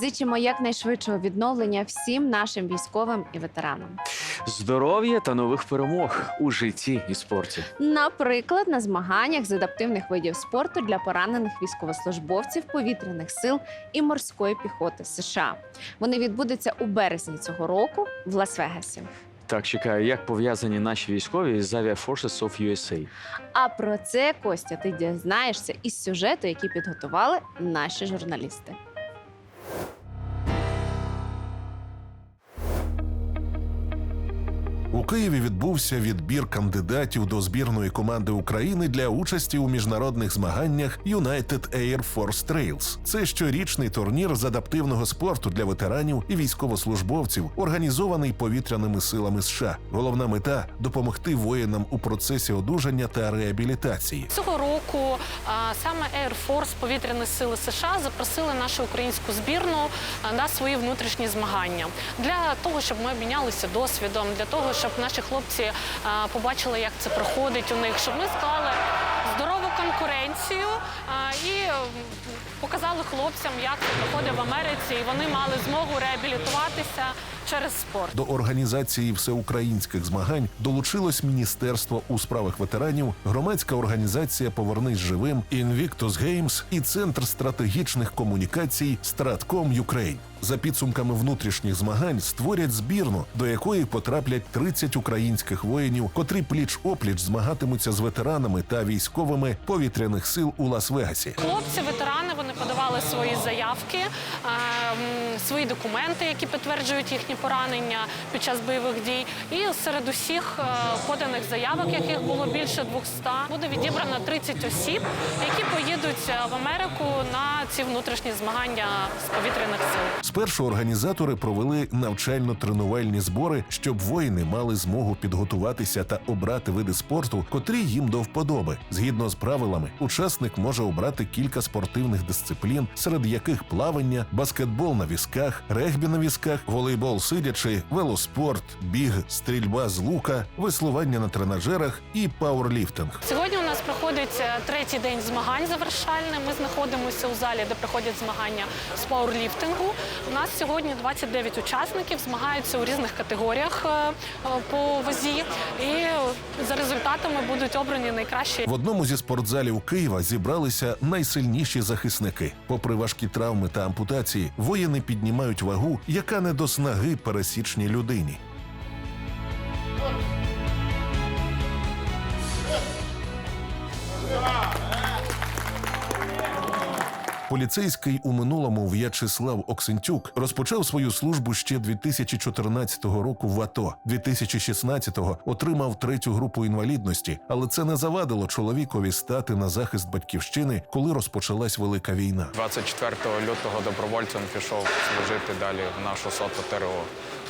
Зичимо якнайшвидшого відновлення всім нашим військовим і ветеранам. Здоров'я та нових перемог у житті і спорті. Наприклад, на змаганнях з адаптивних видів спорту для поранених військовослужбовців повітряних сил і морської піхоти США. Вони відбудуться у березні цього року в Лас-Вегасі. Так, чекаю, як пов'язані наші військові з Avia Forces of USA. А про це Костя ти дізнаєшся із сюжету, який підготували наші журналісти. Києві відбувся відбір кандидатів до збірної команди України для участі у міжнародних змаганнях United Air Force Trails. Це щорічний турнір з адаптивного спорту для ветеранів і військовослужбовців, організований повітряними силами США. Головна мета допомогти воїнам у процесі одужання та реабілітації. Цього року а, саме Air Force повітряні сили США запросили нашу українську збірну на свої внутрішні змагання для того, щоб ми обмінялися досвідом, для того, щоб наші хлопці побачили, як це проходить у них, щоб ми склали здорову конкуренцію і показали хлопцям, як це проходить в Америці, і вони мали змогу реабілітуватися через спорт. До організації всеукраїнських змагань долучилось Міністерство у справах ветеранів, громадська організація Повернись живим, Invictus Games і Центр стратегічних комунікацій Стратком Юкрейн. За підсумками внутрішніх змагань створять збірну, до якої потраплять 30 українських воїнів, котрі пліч опліч змагатимуться з ветеранами та військовими повітряних сил у Лас-Вегасі. Хлопці, ветерани, вони подавали свої заявки, е, свої документи, які підтверджують їхні поранення під час бойових дій. І серед усіх е, поданих заявок, яких було більше 200, буде відібрано 30 осіб, які поїдуть е, в Америку на ці внутрішні змагання з повітряних сил. Спершу організатори провели навчально-тренувальні збори, щоб воїни мали змогу підготуватися та обрати види спорту, котрі їм до вподоби. Згідно з правилами, учасник може обрати кілька спортивних дисциплін, серед яких плавання, баскетбол на візках, регбі на візках, волейбол сидячи, велоспорт, біг, стрільба з лука, веслування на тренажерах і пауерліфтинг. Сьогодні у нас проходить е, третій день змагань завершальний. Ми знаходимося у залі, де проходять змагання з пауерліфтингу. У нас сьогодні 29 учасників змагаються у різних категоріях е, е, по вазі, і за результатами будуть обрані найкращі. В одному зі спортзалів Києва зібралися найсильніші захисники. Попри важкі травми та ампутації, воїни піднімають вагу, яка не до снаги пересічній людині. Поліцейський у минулому В'ячеслав Оксентюк розпочав свою службу ще 2014 року в АТО. 2016-го отримав третю групу інвалідності, але це не завадило чоловікові стати на захист батьківщини, коли розпочалась велика війна. 24 лютого добровольцем пішов служити далі в нашу соту ТРО.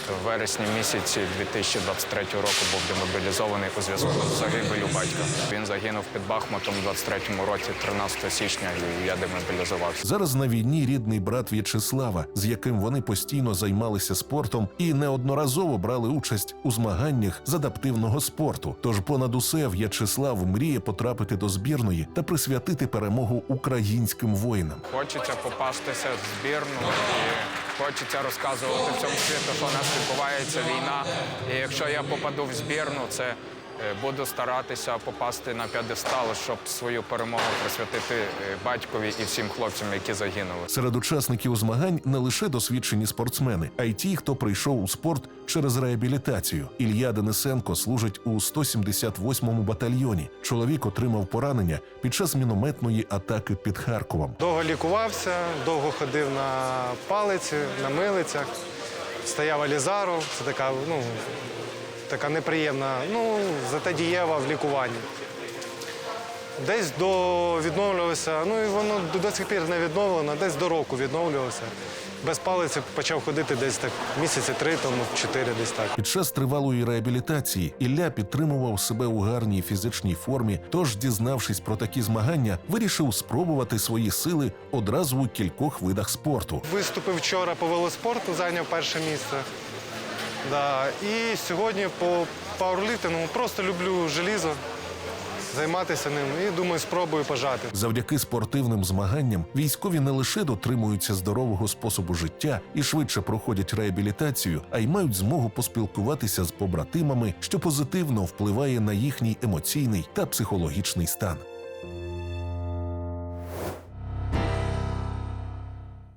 В вересні місяці 2023 року був демобілізований у зв'язку з загибелю батька. Він загинув під Бахмутом у 23-му році, 13 січня, і я демобілізувався. Зараз на війні рідний брат В'ячеслава, з яким вони постійно займалися спортом і неодноразово брали участь у змаганнях з адаптивного спорту. Тож понад усе В'ячеслав мріє потрапити до збірної та присвятити перемогу українським воїнам. Хочеться попастися в збірну і хочеться розказувати всьому світу, що у нас відбувається війна. І якщо я попаду в збірну, це буду старатися попасти на п'єдестал, щоб свою перемогу присвятити е, батькові і всім хлопцям, які загинули. Серед учасників змагань не лише досвідчені спортсмени, а й ті, хто прийшов у спорт через реабілітацію. Ілля Денисенко служить у 178-му батальйоні. Чоловік отримав поранення під час мінометної атаки під Харковом. Довго лікувався, довго ходив на палиці, на милицях, стояв алізару. Це така, ну, така неприємна, ну, зате дієва в лікуванні. Десь до відновлювався, ну і воно до, до сих пір не відновлено, десь до року відновлювався. Без палиці почав ходити десь так місяці три, тому чотири десь так. Під час тривалої реабілітації Ілля підтримував себе у гарній фізичній формі. Тож, дізнавшись про такі змагання, вирішив спробувати свої сили одразу у кількох видах спорту. Виступив вчора по велоспорту, зайняв перше місце. Да. І сьогодні по пауерліфтингу просто люблю желізо. займатися ним і думаю, спробую пожати. Завдяки спортивним змаганням військові не лише дотримуються здорового способу життя і швидше проходять реабілітацію, а й мають змогу поспілкуватися з побратимами, що позитивно впливає на їхній емоційний та психологічний стан.